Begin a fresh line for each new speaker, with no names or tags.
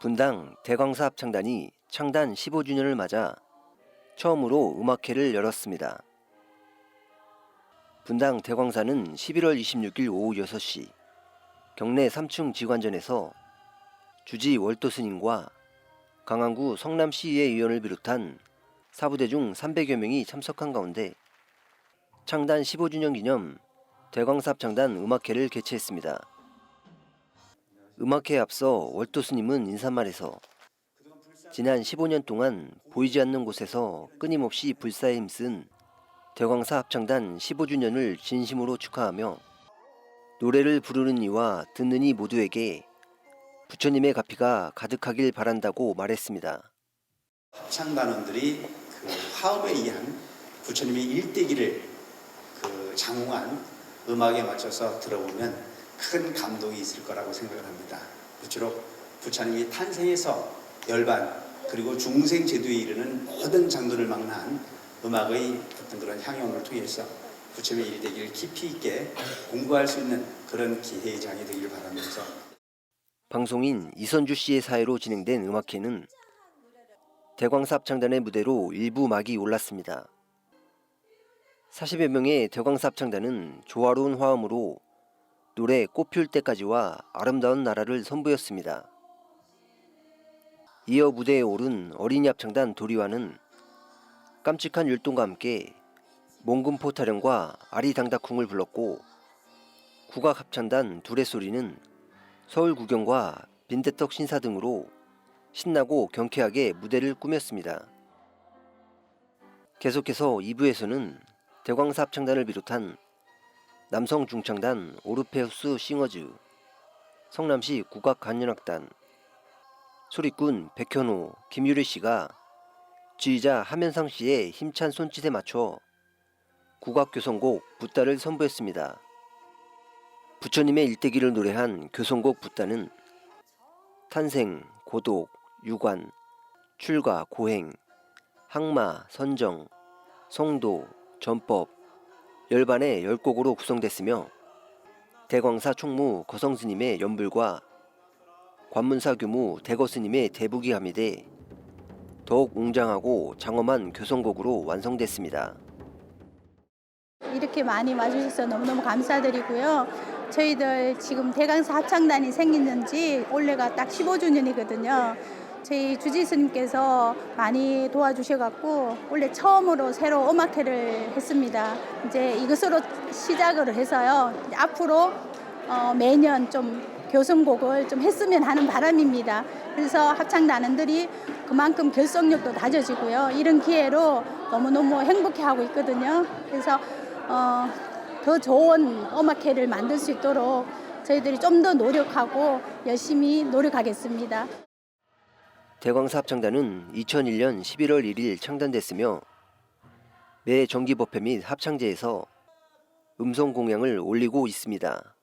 분당 대광사 합창단이 창단 15주년을 맞아 처음으로 음악회를 열었습니다. 분당 대광사는 11월 26일 오후 6시 경내 3층 지관전에서 주지 월도 스님과 강안구 성남시의회 의원을 비롯한 사부대 중 300여 명이 참석한 가운데 창단 15주년 기념 대광사 합창단 음악회를 개최했습니다. 음악회에 앞서 월도 스님은 인사말에서 지난 15년 동안 보이지 않는 곳에서 끊임없이 불사에 힘쓴 대광사 합창단 15주년을 진심으로 축하하며 노래를 부르는 이와 듣는 이 모두에게 부처님의 가피가 가득하길 바란다고 말했습니다.
합창단원들이 그 화음에 의한 부처님의 일대기를 그 장웅한 음악에 맞춰서 들어보면 큰 감동이 있을 거라고 생각을 합니다. 무쪼록 부처님이 탄생에서 열반 그리고 중생 제도에 이르는 모든 장도를 망라한 음악의 어떤 그런 향연을 통해서 부처님의 일대기를 깊이 있게 공부할 수 있는 그런 기회의 장이 되기를 바라면서
방송인 이선주 씨의 사회로 진행된 음악회는 대광사 합창단의 무대로 일부 막이 올랐습니다. 40여 명의 대광사 합창단은 조화로운 화음으로 노래 꽃필 때까지와 아름다운 나라를 선보였습니다. 이어 무대에 오른 어린이 합창단 도리와는 깜찍한 율동과 함께 몽금포 타령과 아리당다쿵을 불렀고 국악 합창단 둘의 소리는 서울 구경과 빈대떡 신사 등으로 신나고 경쾌하게 무대를 꾸몄습니다. 계속해서 2부에서는 대광사 합창단을 비롯한 남성 중창단 오르페우스 싱어즈, 성남시 국악 관현악단, 소리꾼 백현호, 김유리 씨가 지휘자 하면상 씨의 힘찬 손짓에 맞춰 국악 교성곡 붓다를 선보였습니다. 부처님의 일대기를 노래한 교성곡 붓다는 탄생, 고독, 유관, 출가, 고행, 항마, 선정, 성도, 전법, 열반의 열 곡으로 구성됐으며 대광사 총무 거성스님의 연불과 관문사 교무 대거스님의 대북이 함유돼 더욱 웅장하고 장엄한 교성곡으로 완성됐습니다.
이렇게 많이 와주셔서 너무너무 감사드리고요. 저희들 지금 대강사 합창단이 생긴 지 올해가 딱 15주년이거든요. 저희 주지스님께서 많이 도와주셔갖고 올해 처음으로 새로 음악회를 했습니다. 이제 이것으로 시작을 해서요. 앞으로 어, 매년 좀 교성곡을 좀 했으면 하는 바람입니다. 그래서 합창단원들이 그만큼 결속력도 다져지고요. 이런 기회로 너무너무 행복해하고 있거든요. 그래서 어, 더 좋은 음악회를 만들 수 있도록 저희들이 좀 더 노력하고 열심히 노력하겠습니다.
대광사 합창단은 2001년 11월 1일 창단됐으며 매 정기법회 및 합창제에서 음성 공양을 올리고 있습니다.